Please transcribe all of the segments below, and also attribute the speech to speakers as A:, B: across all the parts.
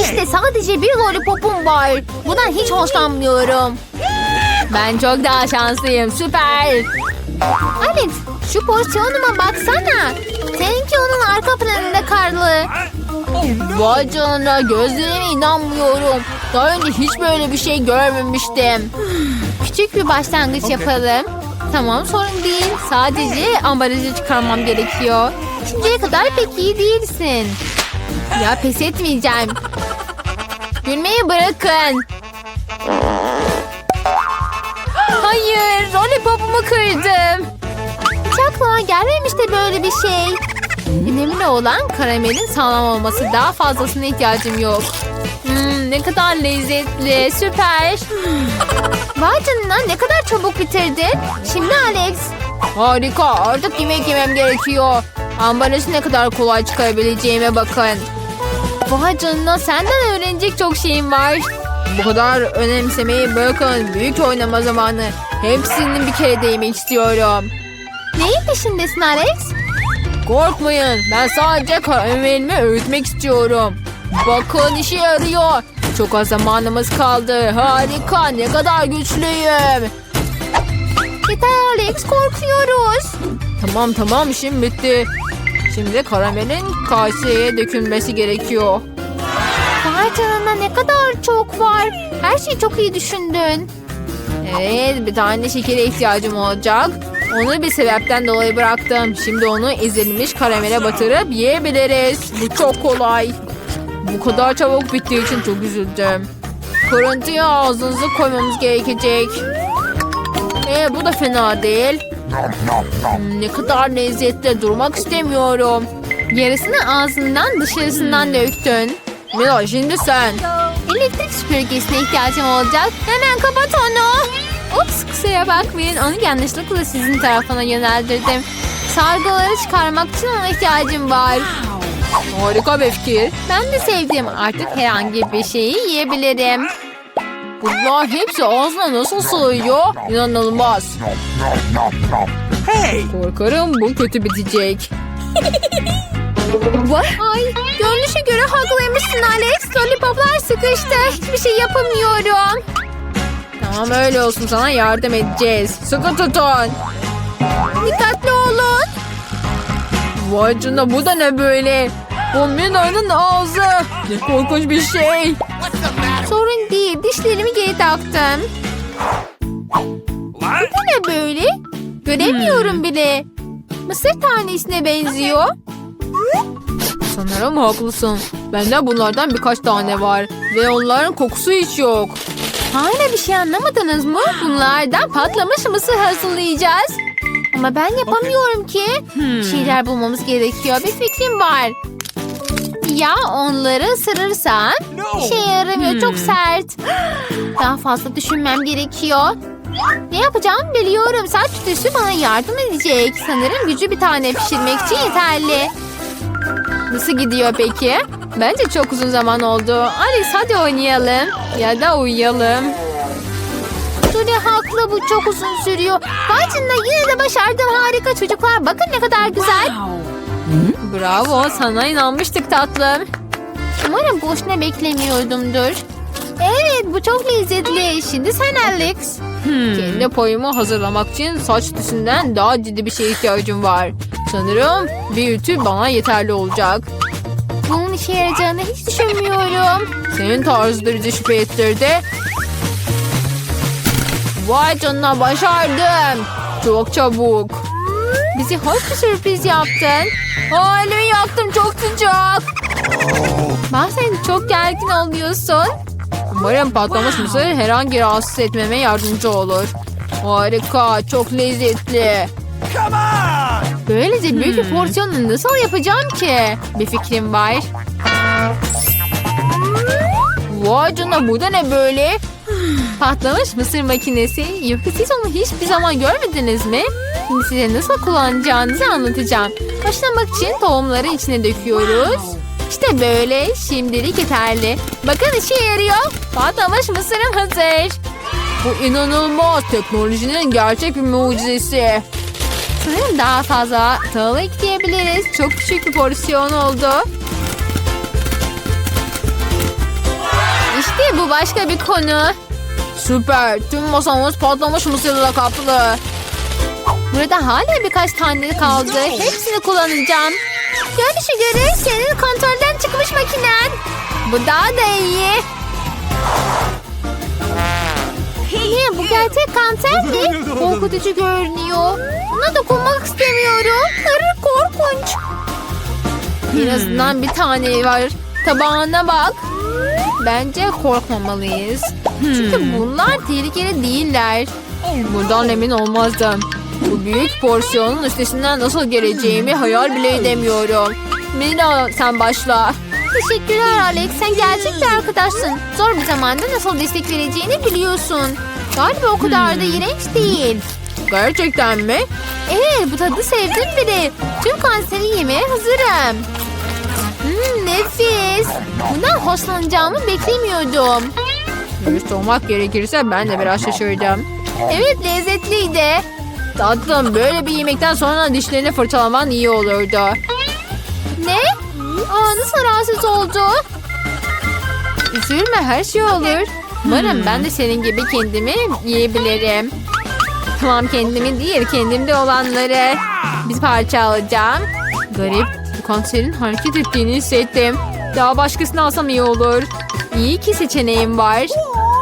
A: İşte sadece bir lollipopum var. Bundan hiç hoşlanmıyorum. Ben çok daha şanslıyım. Süper. Alex şu porsiyonuma baksana. Seninki onun arka planında karlı. Vay canına gözlerime inanmıyorum. Daha önce hiç böyle bir şey görmemiştim. Küçük bir başlangıç yapalım. Tamam sorun değil. Sadece ambalajı çıkarmam gerekiyor. Şimdiye kadar pek iyi değilsin. Ya pes etmeyeceğim. Gülmeyi bırakın. Hayır, lollipopumu kırdım. Hiç aklıma gelmemişti böyle bir şey. Önemli olan karamelin sağlam olması. Daha fazlasına ihtiyacım yok. Hmm, ne kadar lezzetli, süper. Vay canına ne kadar çabuk bitirdin. Şimdi Alex. Harika, artık yemek yemem gerekiyor. Ambalajı ne kadar kolay çıkarabileceğime bakın. Vay canına senden öğrenecek çok şeyim var. Bu kadar önemsemeyi bırakın. Büyük oynama zamanı. Hepsini bir kere de yemek istiyorum. Neyin peşindesin Alex? Korkmayın. Ben sadece karamelimi öğütmek istiyorum. Bakın işe yarıyor. Çok az zamanımız kaldı. Harika. Ne kadar güçlüyüm. Yeter Alex korkuyoruz. Tamam tamam işim bitti. Şimdi karamelin kaseye dökülmesi gerekiyor. Vay canına ne kadar çok var. Her şeyi çok iyi düşündün. Evet bir tane şekere ihtiyacım olacak. Onu bir sebepten dolayı bıraktım. Şimdi onu ezilmiş karamele batırıp yiyebiliriz. Bu çok kolay. Bu kadar çabuk bittiği için çok üzüldüm. Kırıntıya ağzınızı koymamız gerekecek. Ee, bu da fena değil. Ne kadar lezzetli durmak istemiyorum. Yarısını ağzından dışarısından döktün. Mila şimdi sen. Elektrik süpürgesine ihtiyacım olacak. Hemen kapat onu. Ups kusura bakmayın. Onu yanlışlıkla sizin tarafına yöneldirdim. Sargıları çıkarmak için ona ihtiyacım var. Harika bir fikir. Ben de sevdim. Artık herhangi bir şeyi yiyebilirim. Bunlar hepsi ağzına nasıl sığıyor? İnanılmaz.
B: Hey!
A: Korkarım bu kötü bitecek. Ay, görünüşe göre haklıymışsın Alex. Lollipoplar sıkıştı. Hiçbir şey yapamıyorum. Tamam öyle olsun sana yardım edeceğiz. Sıkı tutun. Dikkatli olun. Vay canına bu da ne böyle? Bu Mina'nın ağzı. Ne korkunç bir şey. Sorun değil. Dişlerimi geri taktım. Bu ne böyle? Göremiyorum bile. Mısır tanesine benziyor. Sanırım haklısın. Bende bunlardan birkaç tane var. Ve onların kokusu hiç yok. Hala bir şey anlamadınız mı? Bunlardan patlamış mısır hazırlayacağız. Ama ben yapamıyorum ki. Bir şeyler bulmamız gerekiyor. Bir fikrim var. Ya onları ısırırsan? İşe yaramıyor. Çok sert. Daha fazla düşünmem gerekiyor. Ne yapacağımı biliyorum. Saç tüsü bana yardım edecek. Sanırım gücü bir tane pişirmek için yeterli. Nasıl gidiyor peki? Bence çok uzun zaman oldu. Alice hadi oynayalım. Ya da uyuyalım. Julie haklı bu çok uzun sürüyor. Canına yine de başardım harika çocuklar. Bakın ne kadar güzel. Bravo sana inanmıştık tatlım. Umarım boşuna beklemiyordumdur. Evet bu çok lezzetli. Şimdi sen Alex. Kendi payımı hazırlamak için saç tüsünden daha ciddi bir şeye ihtiyacım var. Sanırım bir ütü bana yeterli olacak. Bunun işe yarayacağını hiç düşünmüyorum. Senin tarzı şüphe ettirdi. Vay canına başardım. Çok çabuk. Bizi hoş bir sürpriz yaptın. Aa, elimi yaktım çok sıcak. Bazen çok gergin oluyorsun. Umarım patlamış mısır herhangi rahatsız etmeme yardımcı olur. Harika, çok lezzetli.
B: Come on!
A: Böylece büyük bir porsiyonu nasıl yapacağım ki? Bir fikrim var. Vay canına bu da ne böyle? Patlamış mısır makinesi. Yoksa siz onu hiçbir zaman görmediniz mi? Şimdi size nasıl kullanacağınızı anlatacağım. Başlamak için tohumları içine döküyoruz. İşte böyle. Şimdilik yeterli. Bakın işe yarıyor. Patlamış mısırım hazır. Bu inanılmaz. Teknolojinin gerçek bir mucizesi. Sanırım daha fazla tahıl ekleyebiliriz. Çok küçük bir porsiyon oldu. bu başka bir konu. Süper. Tüm masamız patlamış mısırla kaplı. Burada hala birkaç tane kaldı. Hepsini kullanacağım. Görünüşe göre senin kontrolden çıkmış makinen. Bu daha da iyi. Ne bu gerçek kanser mi? Korkutucu görünüyor. Buna dokunmak istemiyorum. Arı korkunç. En azından bir tane var. Tabağına bak. Bence korkmamalıyız. Çünkü bunlar tehlikeli değiller. Buradan emin olmazdım. Bu büyük porsiyonun üstesinden nasıl geleceğimi hayal bile edemiyorum. Mina sen başla. Teşekkürler Alex. Sen gerçek bir arkadaşsın. Zor bir zamanda nasıl destek vereceğini biliyorsun. Galiba o kadar da iğrenç değil. Gerçekten mi? Evet bu tadı sevdim biri. Tüm kanseri yemeye hazırım. Hmm, nefis. Bundan hoşlanacağımı beklemiyordum. Dürüst olmak gerekirse ben de biraz şaşırdım. Evet lezzetliydi. Tatlım böyle bir yemekten sonra dişlerini fırçalaman iyi olurdu. Ne? Aa, nasıl rahatsız oldu? Üzülme her şey olur. Umarım ben de senin gibi kendimi yiyebilirim. Tamam kendimi değil kendimde olanları bir parça alacağım. Garip bu kanserin hareket ettiğini hissettim. Daha başkasını alsam iyi olur. İyi ki seçeneğim var.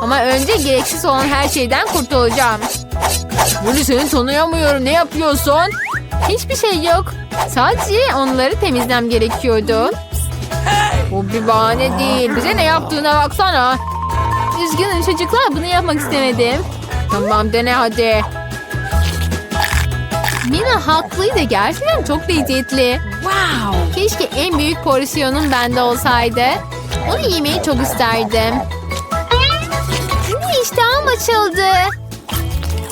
A: Ama önce gereksiz olan her şeyden kurtulacağım. Böyle seni tanıyamıyorum. Ne yapıyorsun? Hiçbir şey yok. Sadece onları temizlem gerekiyordu. Bu bir bahane değil. Bize ne yaptığına baksana. Üzgünüm çocuklar bunu yapmak istemedim. Tamam dene hadi. Mina haklıydı. Gerçekten çok lezzetli.
B: Wow.
A: Keşke en büyük porsiyonum bende olsaydı. Onu yemeyi çok isterdim. Şimdi iştahım açıldı.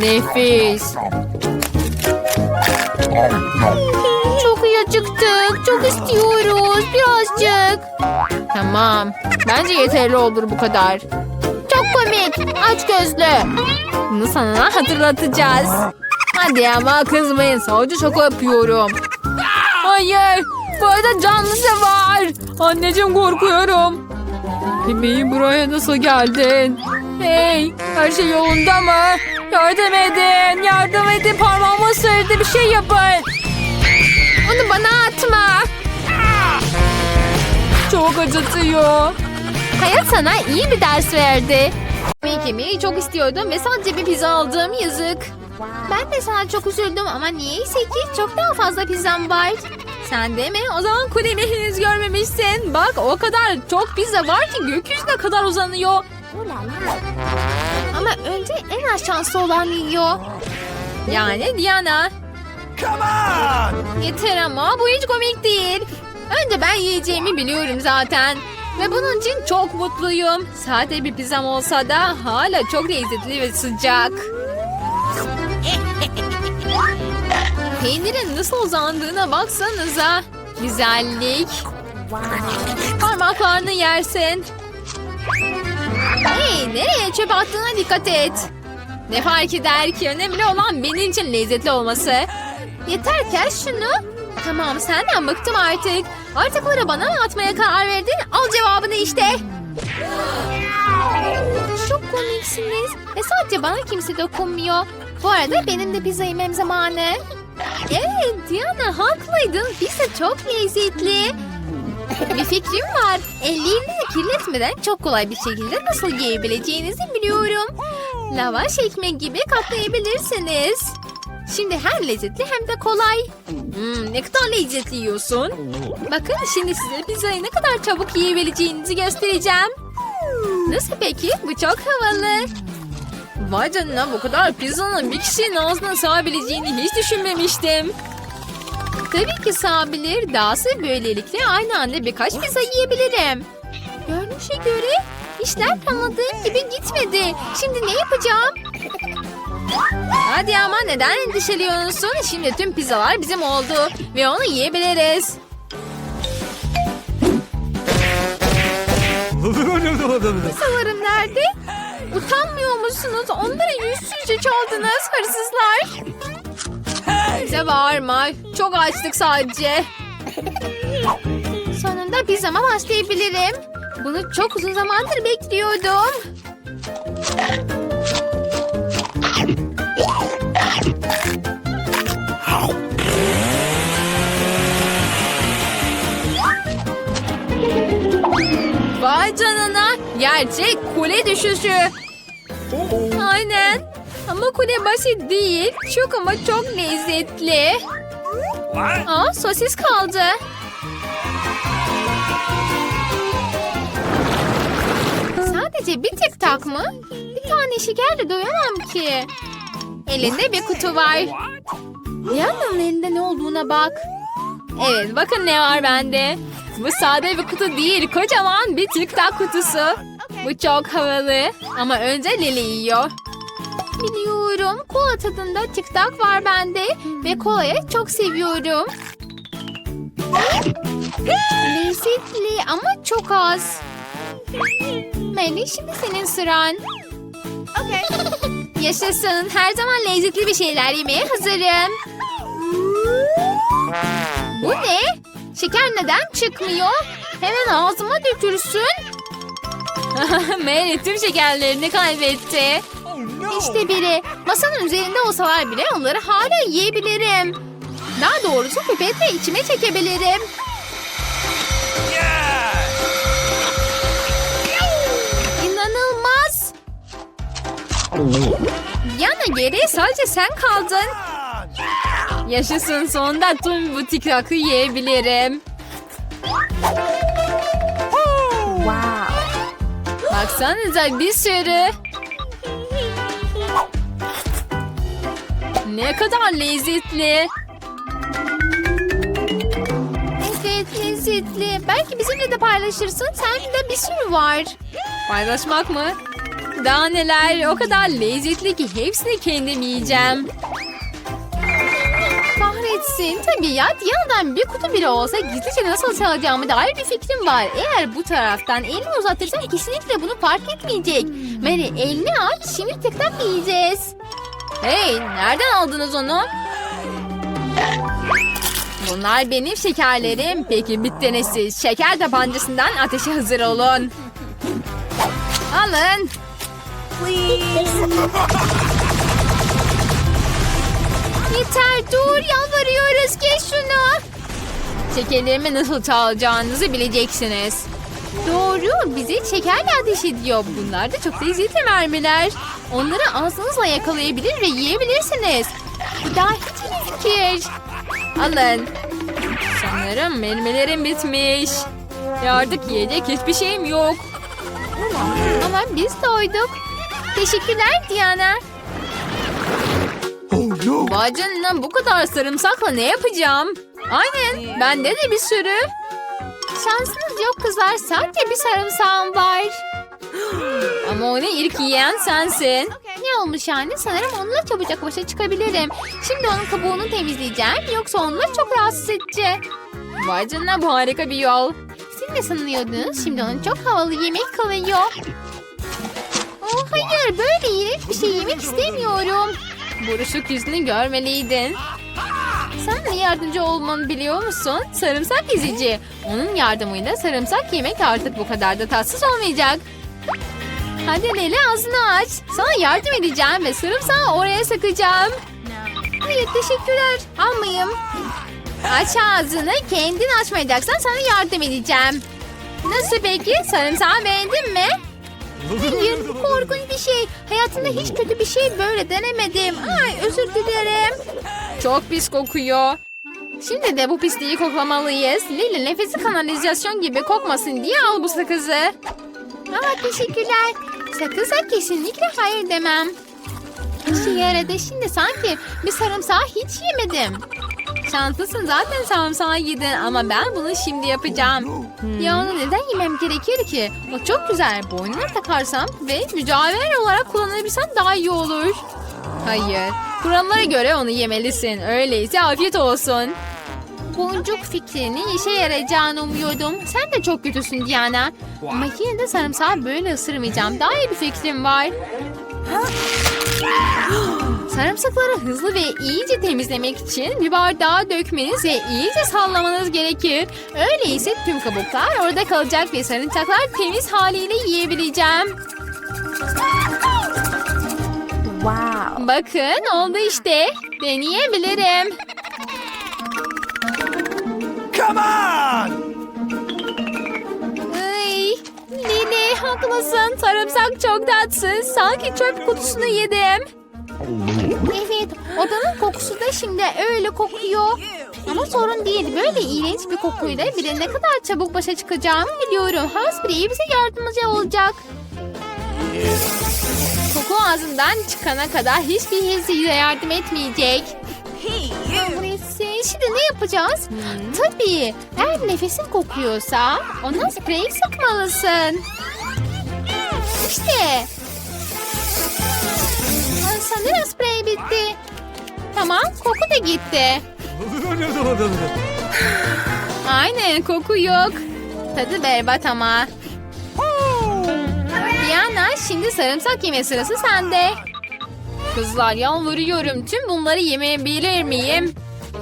A: Nefis. Çok iyi acıktık. Çok istiyoruz. Birazcık. Tamam. Bence yeterli olur bu kadar. Çok komik. Aç gözlü. Bunu sana hatırlatacağız. Hadi ama kızmayın. Sadece şaka yapıyorum. Hayır. Bu arada canlısı var. Anneciğim korkuyorum. Bebeğim buraya nasıl geldin? Hey her şey yolunda mı? Yardım edin. Yardım edin. Parmağımı ısırdı. Bir şey yapın. Onu bana atma. Çok acıtıyor. Hayat sana iyi bir ders verdi. Yemek yemeyi çok istiyordum ve sadece bir pizza aldığım yazık. Ben de sana çok üzüldüm ama niyeyse ki çok daha fazla pizzam var. Sen de mi? O zaman kulemi henüz görmemişsin. Bak o kadar çok pizza var ki gökyüzüne kadar uzanıyor. Ama önce en az şanslı olan yiyor. Yani Diana.
B: Come on.
A: Yeter ama bu hiç komik değil. Önce ben yiyeceğimi biliyorum zaten. Ve bunun için çok mutluyum. Sade bir pizzam olsa da hala çok lezzetli ve sıcak. Peynirin nasıl uzandığına baksanıza. Güzellik. Parmaklarını yersin. Hey nereye çöp attığına dikkat et. Ne fark eder ki önemli olan benim için lezzetli olması. Yeter kes şunu. Tamam senden bıktım artık. Artıkları bana mı atmaya karar verdin? Al cevabını işte. Çok komiksiniz. Ve sadece bana kimse dokunmuyor. Bu arada benim de pizza yemem zamanı. Evet Diana haklıydın. Pizza çok lezzetli. Bir fikrim var. Ellerini kirletmeden çok kolay bir şekilde nasıl yiyebileceğinizi biliyorum. Lavaş ekmek gibi katlayabilirsiniz. Şimdi hem lezzetli hem de kolay. Hmm, ne kadar lezzetli yiyorsun. Bakın şimdi size pizzayı ne kadar çabuk yiyebileceğinizi göstereceğim. Nasıl peki? Bu çok havalı. Vay canına bu kadar pizzanın bir kişinin ağzına sığabileceğini hiç düşünmemiştim. Tabii ki sığabilir. Dahası böylelikle aynı anda birkaç pizza yiyebilirim. Görünüşe göre İşler planladığım gibi gitmedi. Şimdi ne yapacağım? Hadi ama neden endişeliyorsun? Şimdi tüm pizzalar bizim oldu ve onu yiyebiliriz. Pizzalarım nerede? Utanmıyor musunuz? Onları yüzsüzce çaldınız hırsızlar. Bize bağırma. Çok açtık sadece. Sonunda pizzama başlayabilirim. Bunu çok uzun zamandır bekliyordum. Vay canına. Gerçek kule düşüşü. Aynen. Ama kule basit değil. Çok ama çok lezzetli. Aa sosis kaldı. Sadece bir tek tak mı? Bir tane şekerle doyamam ki. Elinde bir kutu var. Diana'nın elinde ne olduğuna bak. Evet bakın ne var bende. Bu sade bir kutu değil kocaman bir tic tac kutusu. Bu çok havalı ama önce Lili yiyor. Biliyorum kola tadında tic tac var bende ve kolayı çok seviyorum. Lezzetli ama çok az. Melih şimdi senin sıran. Yaşasın. Her zaman lezzetli bir şeyler yemeye hazırım. Bu ne? Şeker neden çıkmıyor? Hemen ağzıma dökülsün. Melih tüm şekerlerini kaybetti. İşte biri. Masanın üzerinde olsalar bile onları hala yiyebilirim. Daha doğrusu pipetle içime çekebilirim. İnanılmaz. Yana geriye sadece sen kaldın. Yaşasın sonunda tüm bu tiktakı yiyebilirim.
B: Wow!
A: Baksanıza bir sürü. Ne kadar lezzetli. Evet lezzetli. Belki bizimle de paylaşırsın. Sende bir sürü var. Paylaşmak mı? Daha neler o kadar lezzetli ki hepsini kendim yiyeceğim. Kahretsin. Tabii ya Diyana'dan bir kutu bile olsa gizlice nasıl çalacağımı dair bir fikrim var. Eğer bu taraftan elini uzatırsan kesinlikle bunu fark etmeyecek. Mary elini aç şimdi tek tak yiyeceğiz. Hey nereden aldınız onu? Bunlar benim şekerlerim. Peki bittiniz siz. Şeker tabancasından ateşe hazır olun. Alın. Yeter dur yalvarıyoruz geç şunu. Şekerlerimi nasıl çalacağınızı bileceksiniz. Doğru bizi şekerle ateş ediyor. Bunlar da çok lezzetli mermiler. Onları ağzınızla yakalayabilir ve yiyebilirsiniz. Bu daha hiç iyi. Alın. Sanırım mermilerim bitmiş. Ve artık yiyecek hiçbir şeyim yok. Ama biz doyduk. Teşekkürler Diana.
B: Oh no!
A: Canına bu kadar sarımsakla ne yapacağım? Aynen bende de bir sürü. Şansınız yok kızlar sadece bir sarımsağım var. Ama onu ilk yiyen sensin. Ne olmuş yani? Sanırım onunla çabucak başa çıkabilirim. Şimdi onun kabuğunu temizleyeceğim. Yoksa onunla çok rahatsız edecek. Vay canına bu harika bir yol. Siz ne sanıyordunuz? Şimdi onun çok havalı yemek kalıyor. Oh hayır böyle iğrenç bir şey yemek istemiyorum. Buruşuk yüzünü görmeliydin. Sen de yardımcı olmanı biliyor musun? Sarımsak ezici. Onun yardımıyla sarımsak yemek artık bu kadar da tatsız olmayacak. Hadi Leli ağzını aç. Sana yardım edeceğim ve sarımsağı oraya sıkacağım. Hayır teşekkürler. Almayayım. Aç ağzını. Kendin açmayacaksan sana yardım edeceğim. Nasıl peki? Sarımsağı beğendin mi? Hayır, korkunç bir şey. Hayatımda hiç kötü bir şey böyle denemedim. Ay, özür dilerim. Çok pis kokuyor. Şimdi de bu pisliği koklamalıyız. Lili nefesi kanalizasyon gibi kokmasın diye al bu sakızı. Aa, teşekkürler. Sakıza kesinlikle hayır demem. Yaradı. Şimdi sanki bir sarımsağı hiç yemedim. Şanslısın zaten sarımsağı yedin ama ben bunu şimdi yapacağım. Ya onu neden yemem gerekir ki? O çok güzel. Boynuna takarsam ve mücadele olarak kullanabilsem daha iyi olur. Hayır. Kurallara göre onu yemelisin. Öyleyse afiyet olsun. Boncuk fikrinin işe yarayacağını umuyordum. Sen de çok kötüsün Diana. Ama yine de sarımsağı böyle ısırmayacağım. Daha iyi bir fikrim var. Sarımsakları hızlı ve iyice temizlemek için bir bardağa dökmeniz ve iyice sallamanız gerekir. Öyleyse tüm kabuklar orada kalacak ve sarımsaklar temiz haliyle yiyebileceğim. Bakın oldu işte. Deneyebilirim.
B: Come on!
A: Ay, Lili haklısın. Sarımsak çok tatsız. Sanki çöp kutusunu yedim. Evet, odanın kokusu da şimdi öyle kokuyor. Ama sorun değil. Böyle iğrenç bir kokuyla bile ne kadar çabuk başa çıkacağımı biliyorum. Hansbury bize yardımcı olacak. Koku ağzından çıkana kadar hiçbir his size yardım etmeyecek. Burası. Şimdi ne yapacağız? Tabii. Eğer nefesin kokuyorsa ona sprey sıkmalısın. İşte. Aa, Sanırım sprey bitti. Tamam koku da gitti. Aynen koku yok. Tadı berbat ama. Şimdi sarımsak yeme sırası sende. Kızlar yalvarıyorum tüm bunları yemeyebilir miyim?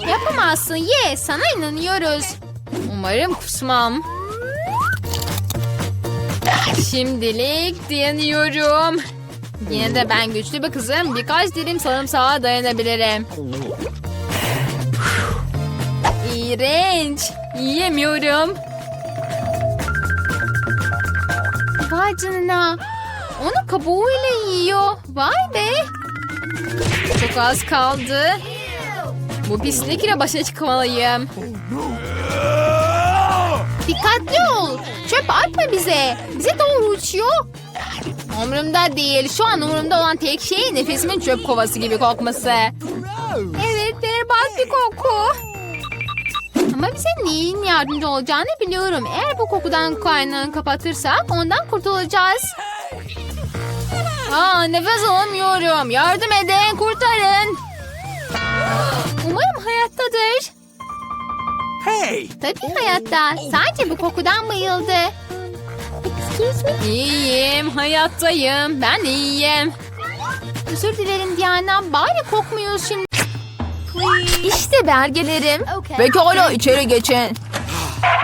A: Yapamazsın ye sana inanıyoruz. Umarım kusmam. Şimdilik dayanıyorum. Yine de ben güçlü bir kızım. Birkaç dilim sarımsağa dayanabilirim. İğrenç. Yiyemiyorum. Vay canına. Onu kabuğuyla yiyor. Vay be. Çok az kaldı. Bu pislikle başa çıkmalıyım. Dikkatli ol. Çöp atma bize. Bize doğru uçuyor. Umurumda değil. Şu an umurumda olan tek şey nefesimin çöp kovası gibi kokması. Evet berbat bir koku. Ama bize neyin yardımcı olacağını biliyorum. Eğer bu kokudan kaynağını kapatırsak ondan kurtulacağız. Aa, nefes alamıyorum. Yardım edin, kurtarın. Umarım hayattadır.
B: Hey!
A: Tabii hayatta. Sadece bu kokudan bayıldı. İyiyim, hayattayım. Ben iyiyim. Özür dilerim Diana. Bari kokmuyoruz şimdi. İşte belgelerim.
C: Pekala içeri geçin.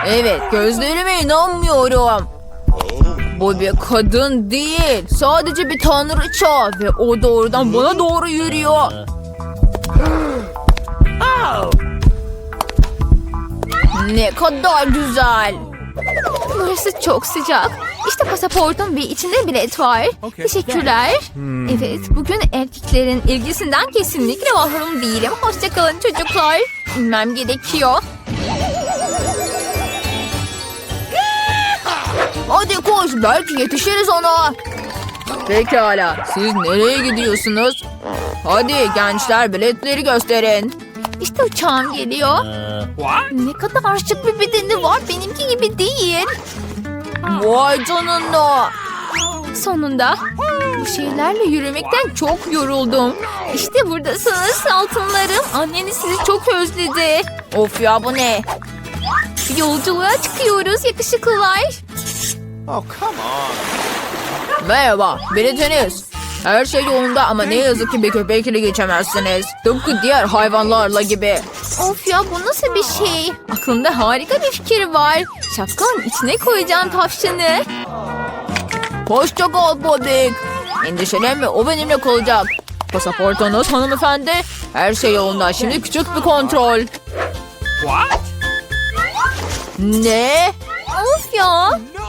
C: Evet gözlerime inanmıyorum. Bu bir kadın değil. Sadece bir tanrıça ve o doğrudan bana doğru yürüyor. Ne kadar güzel.
A: Burası çok sıcak. İşte pasaportum ve içinde bilet var.
B: Okey.
A: Teşekkürler. Evet, bugün erkeklerin ilgisinden kesinlikle mahrum değilim. Hoşçakalın çocuklar. İnmem gerekiyor.
C: Hadi koş belki yetişiriz ona. Pekala siz nereye gidiyorsunuz? Hadi gençler biletleri gösterin.
A: İşte uçağım geliyor.
B: What?
A: Ne kadar şık bir bedeni var. Benimki gibi değil.
C: Vay canına.
A: Sonunda bu şeylerle yürümekten çok yoruldum. İşte buradasınız altınlarım. Anneniz sizi çok özledi.
C: Of ya bu ne?
A: Yolculuğa çıkıyoruz yakışıklılar.
B: Oh, come on.
C: Merhaba, biletiniz. Her şey yolunda ama ne yazık ki bir köpekle geçemezsiniz. Tıpkı diğer hayvanlarla gibi.
A: Of ya bu nasıl bir şey? Aklımda harika bir fikir var. Şapkanın içine koyacağım tavşanı.
C: Hoşça kal Bobik. Endişelenme o benimle kalacak. Pasaportunuz hanımefendi. Her şey yolunda. Şimdi küçük bir kontrol.
B: What?
C: Ne?
A: Of ya.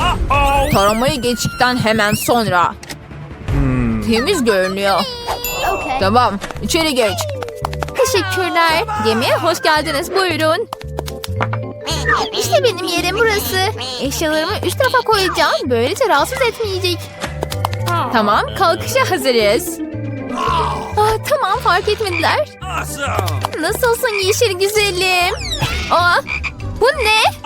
D: Uh-oh.
A: Taramayı geçtikten hemen sonra. Temiz görünüyor. Tamam içeri geç.
C: Teşekkürler. Gemiye hoş geldiniz. Buyurun. İşte benim yerim burası. Eşyalarımı üst tarafa koyacağım. Böylece rahatsız etmeyecek. Tamam, kalkışa hazırız. Aa, tamam, fark etmediler. Nasılsın yeşil güzelim? Aa, bu ne?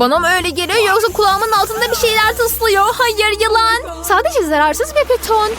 A: Bana mı öyle geliyor yoksa kulağımın altında bir şeyler tıslıyor?
C: Hayır yılan. Sadece zararsız bir beton.